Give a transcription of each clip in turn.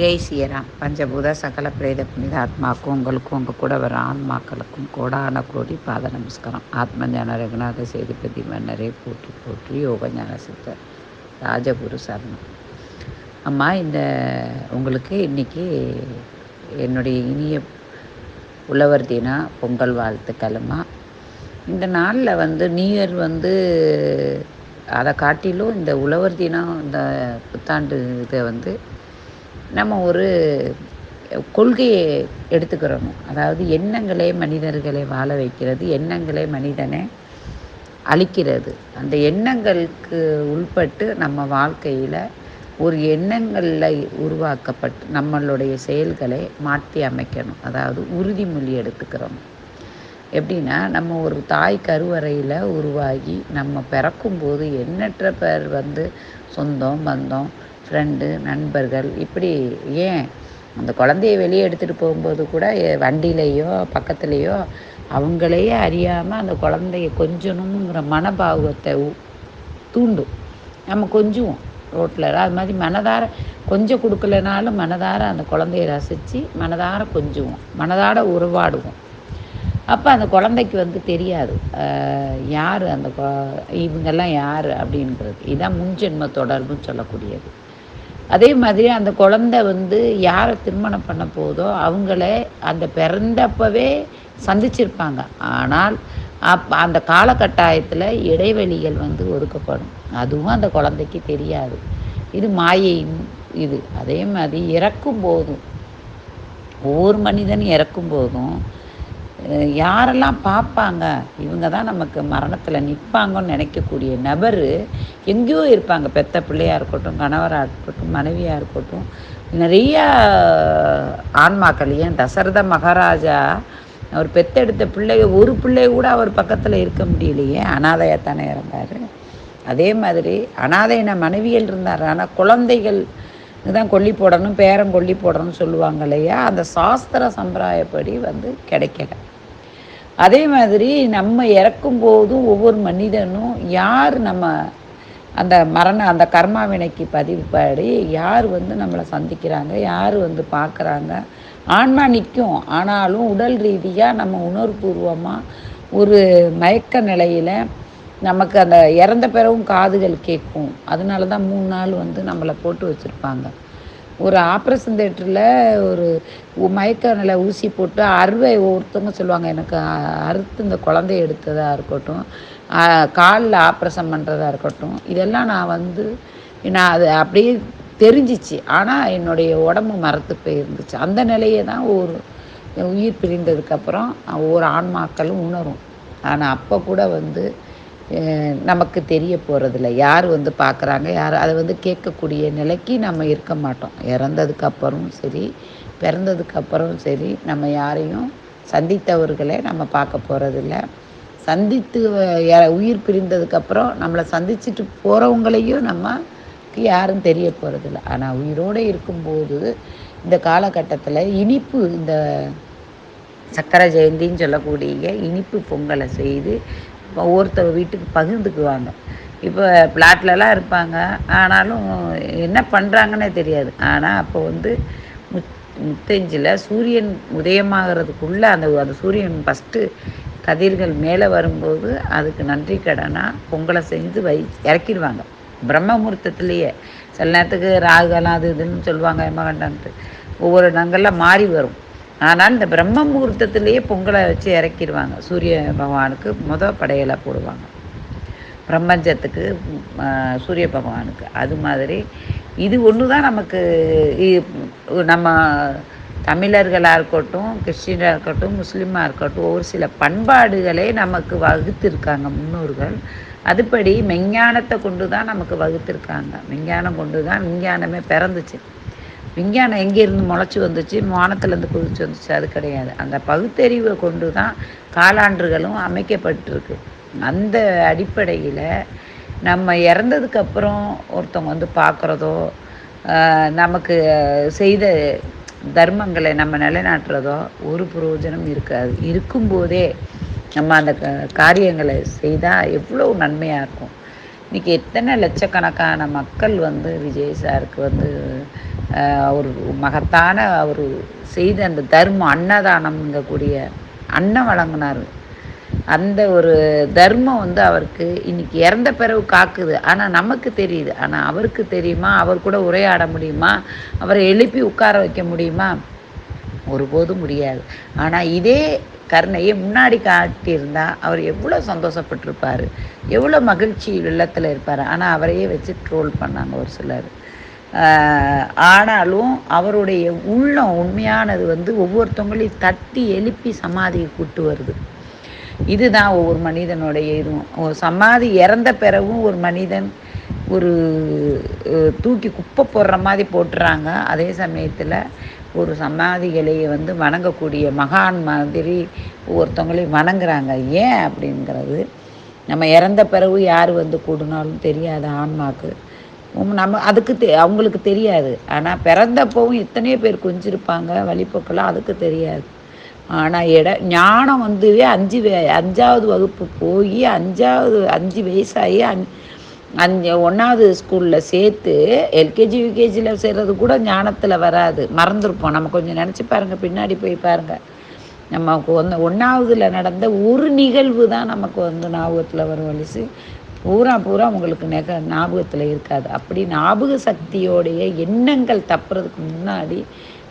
ஜெய் ஸ்ரீராம் பஞ்சபூத சகல பிரேத புனித ஆத்மாக்கும் உங்களுக்கும் உங்கள் கூட வர ஆன்மாக்களுக்கும் கோடான கோடி பாத நமஸ்காரம். ஆத்ம ஞான ரகுநாத சேதுபதி மன்னரே போற்றி போற்றி யோக ஞான சித்தர் ராஜகுரு சரணம். அம்மா இந்த உங்களுக்கு இன்றைக்கி என்னுடைய இனிய உழவர் தினா பொங்கல் வாழ்த்துக்களுமா. இந்த நாளில் வந்து நியூ இயர் வந்து அதை காட்டிலும் இந்த உழவர் தினம் இந்த புத்தாண்டு இதை வந்து நம்ம ஒரு கொள்கையை எடுத்துக்கிறணும். அதாவது எண்ணங்களே மனிதர்களை வாழ வைக்கிறது எண்ணங்களே மனிதனை அழிக்கிறது. அந்த எண்ணங்களுக்கு உள்பட்டு நம்ம வாழ்க்கையில் ஒரு எண்ணங்களில் உருவாக்கப்பட்டு நம்மளுடைய செயல்களை மாற்றி அமைக்கணும். அதாவது உறுதிமொழி எடுத்துக்கிறோம். எப்படின்னா நம்ம ஒரு தாய் கருவறையில் உருவாகி நம்ம பிறக்கும்போது எண்ணற்ற பேர் வந்து சொந்தம் பந்தம் ஃப்ரெண்டு நண்பர்கள் இப்படி ஏன் அந்த குழந்தைய வெளியே எடுத்துகிட்டு போகும்போது கூட வண்டியிலையோ பக்கத்துலேயோ அவங்களையே அறியாமல் அந்த குழந்தைய கொஞ்சணுங்கிற மனபாவத்தை தூண்டும். நம்ம கொஞ்சுவோம் ரோட்டில் அது மாதிரி மனதார கொஞ்சம் கொடுக்கலனாலும் மனதார அந்த குழந்தைய ரசித்து மனதார கொஞ்சுவோம். மனதார உருவாடுவோம் அப்போ அந்த குழந்தைக்கு வந்து தெரியாது யார் அந்த இவங்கெல்லாம் யார் அப்படின்றது. இதுதான் முன்ஜென்ம தொடர்புன்னு சொல்லக்கூடியது. அதே மாதிரி அந்த குழந்தை வந்து யாரை திருமணம் பண்ண போதோ அவங்கள அந்த பிறந்தப்பவே சந்திச்சிருப்பாங்க. ஆனால் அப் அந்த காலகட்டாயத்தில் இடைவெளிகள் வந்து ஒதுக்கப்படும். அதுவும் அந்த குழந்தைக்கு தெரியாது. இது மாயையின் இது. அதே மாதிரி இறக்கும் போதும் ஒவ்வொரு மனிதனும் இறக்கும் போதும் யாரெல்லாம் பார்ப்பாங்க இவங்க தான் நமக்கு மரணத்தில் நிற்பாங்கன்னு நினைக்கக்கூடிய நபர் எங்கேயோ இருப்பாங்க. பெத்த பிள்ளையாக இருக்கட்டும் கணவராக இருக்கட்டும் மனைவியாக இருக்கட்டும். நிறையா ஆன்மாக்கள் ஏன் தசரத மகாராஜா அவர் பெத்தெடுத்த பிள்ளைய ஒரு பிள்ளை கூட அவர் பக்கத்தில் இருக்க முடியலையே அனாதையாக தானே இறந்தார். அதே மாதிரி அனாதையின மனைவியல் இருந்தார். ஆனால் குழந்தைகள் தான் கொல்லி போடணும் பேரம் கொல்லி போடணும்னு சொல்லுவாங்க இல்லையா? அந்த சாஸ்திர சம்பிரதாயப்படி வந்து கிடைக்கல. அதே மாதிரி நம்ம இறக்கும் போதும் ஒவ்வொரு மனிதனும் யார் நம்ம அந்த மரண அந்த கர்மா வினைக்கு பதிவுப்படி யார் வந்து நம்மளை சந்திக்கிறாங்க யார் வந்து பார்க்குறாங்க? ஆன்மா நிற்கும். ஆனாலும் உடல் ரீதியாக நம்ம உணர்வுபூர்வமாக ஒரு மயக்க நிலையில் நமக்கு அந்த இறந்த பிறவும் காதுகள் கேட்கும். அதனால தான் மூணு நாள் வந்து நம்மளை போட்டு வச்சுருப்பாங்க. ஒரு ஆப்ரேஷன் தேட்டரில் ஒரு மயக்க நிலை ஊசி போட்டு அறுவை ஒருத்தவங்க சொல்லுவாங்க எனக்கு அறுத்து இந்த குழந்தைய எடுத்ததாக இருக்கட்டும் காலில் ஆப்ரேஷன் பண்ணுறதா இருக்கட்டும் இதெல்லாம் நான் வந்து நான் அது அப்படியே தெரிஞ்சிச்சு. ஆனால் என்னுடைய உடம்பு மரத்து போயிருந்துச்சு. அந்த நிலையை தான் ஒரு உயிர் பிரிந்ததுக்கப்புறம் ஒவ்வொரு ஆன்மாக்களும் உணரும். ஆனால் அப்போ கூட வந்து நமக்கு தெரிய போகிறதில்ல யார் வந்து பார்க்குறாங்க யார் அதை வந்து கேட்கக்கூடிய நிலைக்கு நம்ம இருக்க மாட்டோம். இறந்ததுக்கப்புறம் சரி பிறந்ததுக்கப்புறம் சரி நம்ம யாரையும் சந்தித்தவர்களை நம்ம பார்க்க போகிறதில்ல சந்தித்து உயிர் பிரிந்ததுக்கப்புறம் நம்மளை சந்திச்சுட்டு போகிறவங்களையும் நம்ம யாரும் தெரிய போகிறதில்ல ஆனால் உயிரோடு இருக்கும்போது இந்த காலகட்டத்தில் இனிப்பு இந்த சக்கரை ஜெயந்தின்னு சொல்லக்கூடிய இனிப்பு பொங்கலை செய்து ஒவ்வொருத்தர் வீட்டுக்கு பகிர்ந்துக்குவாங்க. இப்போ பிளாட்லலாம் இருப்பாங்க. ஆனாலும் என்ன பண்ணுறாங்கன்னே தெரியாது. ஆனால் அப்போ வந்து முத் முத்தஞ்சில் சூரியன் உதயமாகிறதுக்குள்ளே அந்த அந்த சூரியன் ஃபஸ்ட்டு கதிர்கள் மேலே வரும்போது அதுக்கு நன்றி கடனாக பொங்கலை செஞ்சு வை இறக்கிடுவாங்க. பிரம்ம முகூர்த்தத்துலேயே சில நேரத்துக்கு ராகுகாலம் அது இதுன்னு சொல்லுவாங்க எம்மகண்டான்ட்டு ஒவ்வொரு இடங்களில் மாறி வரும். ஆனால் இந்த பிரம்ம முகூர்த்தத்திலேயே பொங்கலை வச்சு இறக்கிடுவாங்க. சூரிய பகவானுக்கு முத படையலை போடுவாங்க. பிரபஞ்சத்துக்கு சூரிய பகவானுக்கு. அது மாதிரி இது ஒன்று தான் நமக்கு நம்ம தமிழர்களாக இருக்கட்டும் கிறிஸ்டினாக இருக்கட்டும் முஸ்லீமாக இருக்கட்டும் ஒரு சில பண்பாடுகளே நமக்கு வகுத்திருக்காங்க முன்னோர்கள். அதுபடி மெஞ்ஞானத்தை கொண்டு தான் நமக்கு வகுத்திருக்காங்க. விஞ்ஞானம் கொண்டு தான் விஞ்ஞானமே பிறந்துச்சு. விஞ்ஞானம் எங்கேருந்து முளைச்சி வந்துச்சு வானத்துலேருந்து குதிச்சு வந்துச்சு அது கிடையாது. அந்த பகுத்தறிவை கொண்டு தான் காலாண்டுகளும் அமைக்கப்பட்டிருக்கு. அந்த அடிப்படையில் நம்ம இறந்ததுக்கப்புறம் ஒருத்தவங்க வந்து பார்க்குறதோ நமக்கு செய்த தர்மங்களை நம்ம நிலைநாட்டுறதோ ஒரு பிரயோஜனம் இருக்காது. இருக்கும்போதே நம்ம அந்த காரியங்களை செய்தால் எவ்வளோ நன்மையாக இருக்கும். இன்றைக்கி எத்தனை லட்சக்கணக்கான மக்கள் வந்து விஜய் சாருக்கு வந்து ஒரு மகத்தான அவர் செய்த அந்த தர்மம் அன்னதானம்ங்கக்கூடிய அன்னம் வழங்கினார். அந்த ஒரு தர்மம் வந்து அவருக்கு இன்னைக்கு இறந்த பிறகு காக்குது. ஆனால் நமக்கு தெரியுது. ஆனால் அவருக்கு தெரியுமா? அவர் கூட உரையாட முடியுமா? அவரை எழுப்பி உட்கார வைக்க முடியுமா? ஒருபோதும் முடியாது. ஆனால் இதே கருணையை முன்னாடி காட்டியிருந்தா அவர் எவ்வளோ சந்தோஷப்பட்டிருப்பார். எவ்வளோ மகிழ்ச்சி வெள்ளத்தில் இருப்பார். ஆனால் அவரையே வச்சு ட்ரோல் பண்ணாங்க ஒரு சிலர். ஆனாலும் அவருடைய உள்ளம் உண்மையானது வந்து ஒவ்வொருத்தவங்களையும் தட்டி எழுப்பி சமாதியை கூட்டு வருது. இதுதான் ஒவ்வொரு மனிதனுடைய இதுவும். ஒரு சமாதி இறந்த பிறகும் ஒரு மனிதன் ஒரு தூக்கி குப்பை போடுற மாதிரி போட்டுறாங்க. அதே சமயத்தில் ஒரு சமாதிகளை வந்து வணங்கக்கூடிய மகான் மாதிரி ஒவ்வொருத்தவங்களையும் வணங்குறாங்க. ஏன் அப்படிங்கிறது நம்ம இறந்த பிறகு யார் வந்து கூடுனாலும் தெரியாது ஆன்மாக்கு. நம்ம அதுக்கு தெ அவங்களுக்கு தெரியாது. ஆனால் பிறந்தப்பவும் எத்தனையோ பேர் குஞ்சிருப்பாங்க வழிபோக்கெல்லாம் அதுக்கு தெரியாது. ஆனால் இட ஞானம் வந்துவே அஞ்சு அஞ்சாவது வகுப்பு போய் அஞ்சாவது அஞ்சு வயசாகி அஞ் அஞ்சு ஒன்றாவது ஸ்கூலில் சேர்த்து எல்கேஜி யூகேஜியில் சேர்றது கூட ஞானத்தில் வராது. மறந்துருப்போம். நம்ம கொஞ்சம் நினச்சி பாருங்கள் பின்னாடி போய் பாருங்கள் நமக்கு வந்து ஒன்றாவதுல நடந்த ஒரு நிகழ்வு தான் நமக்கு வந்து ஞாபகத்தில் வரும் வலிசு பூரா பூரா உங்களுக்கு நெக ஞாபகத்தில் இருக்காது. அப்படி ஞாபக சக்தியோடைய எண்ணங்கள் தப்புறதுக்கு முன்னாடி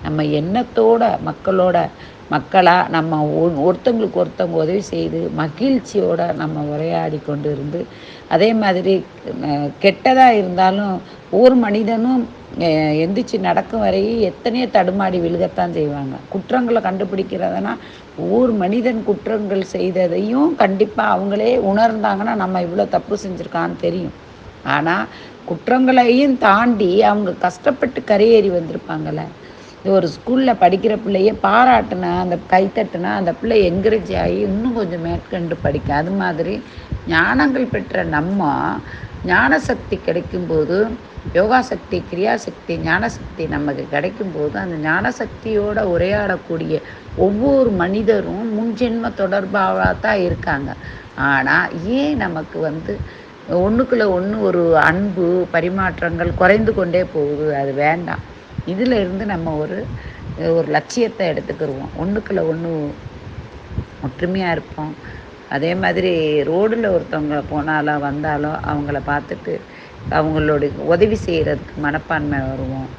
நம்ம எண்ணத்தோட மக்களோட மக்களாக நம்ம ஒருத்தங்களுக்கு ஒருத்தவங்க உதவி செய்து மகிழ்ச்சியோடு நம்ம உரையாடி கொண்டு இருந்து அதே மாதிரி கெட்டதாக இருந்தாலும் ஒவ்வொரு மனிதனும் எந்திரிச்சு நடக்கும் வரையும் எத்தனையோ தடுமாடி விழுகத்தான் செய்வாங்க. குற்றங்களை கண்டுபிடிக்கிறதுனா ஒவ்வொரு மனிதன் குற்றங்கள் செய்ததையும் கண்டிப்பாக அவங்களே உணர்ந்தாங்கன்னா நம்ம இவ்வளோ தப்பு செஞ்சுருக்கான்னு தெரியும். ஆனால் குற்றங்களையும் தாண்டி அவங்க கஷ்டப்பட்டு கரையேறி வந்திருப்பாங்கள்ல ஒரு ஸ்கூலில் படிக்கிற பிள்ளைய பாராட்டினா அந்த கைத்தட்டுனா அந்த பிள்ளை என்கரேஜ் ஆகி இன்னும் கொஞ்சம் மேற்கண்டு படிக்க அது மாதிரி ஞானங்கள் பெற்ற நம்ம ஞானசக்தி கிடைக்கும்போது யோகாசக்தி கிரியாசக்தி ஞானசக்தி நமக்கு கிடைக்கும்போது அந்த ஞானசக்தியோட உரையாடக்கூடிய ஒவ்வொரு மனிதரும் முன்ஜென்ம தொடர்பாக தான் இருக்காங்க. ஆனால் ஏன் நமக்கு வந்து ஒன்றுக்குள்ளே ஒன்று ஒரு அன்பு பரிமாற்றங்கள் குறைந்து கொண்டே போகுது? அது வேண்டாம். இதில் இருந்து நம்ம ஒரு ஒரு லட்சியத்தை எடுத்துக்கிடுவோம் ஒன்றுக்குள்ள ஒன்று ஒற்றுமையாக இருப்போம். அதே மாதிரி ரோடில் ஒருத்தவங்க போனாலோ வந்தாலோ அவங்கள பார்த்துட்டு அவங்களுடைய உதவி செய்கிறதுக்கு மனப்பான்மை வருவோம்.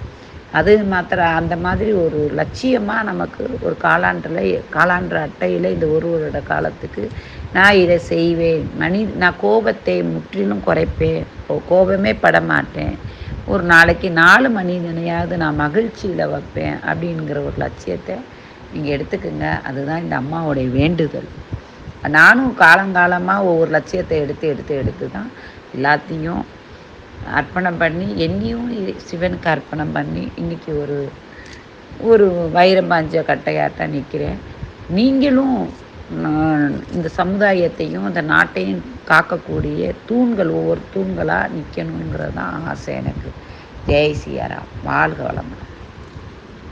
அது மாத்திரம் அந்த மாதிரி ஒரு லட்சியமாக நமக்கு ஒரு காலாண்டில் காலாண்டு அட்டையில் இந்த ஒரு வருட காலத்துக்கு நான் இதை செய்வேன். மனி நான் கோபத்தை முற்றிலும் குறைப்பேன். கோபமே பட மாட்டேன் ஒரு நாளைக்கு நாலு மணி நினையாவது நான் மகிழ்ச்சியில் வைப்பேன் அப்படிங்கிற ஒரு லட்சியத்தை நீங்கள் எடுத்துக்கோங்க. அதுதான் இந்த அம்மாவுடைய வேண்டுதல். நானும் காலங்காலமாக ஒவ்வொரு லட்சியத்தை எடுத்து எடுத்து எடுத்து தான் எல்லாத்தையும் அர்ப்பணம் பண்ணி என்னையும் சிவனுக்கு அர்ப்பணம் பண்ணி இன்றைக்கி ஒரு ஒரு வைரம் பாஞ்ச கட்டையாட்டம் நிற்கிறேன் நீங்களும் இந்த சமுதாயத்தையும் இந்த நாட்டையும் காக்கக்கூடிய தூண்கள் ஒவ்வொரு தூண்களாக நிற்கணுங்கிறது தான் ஆசை எனக்கு. ஜெய் சியாராம். வாழ்க வளமுடன்.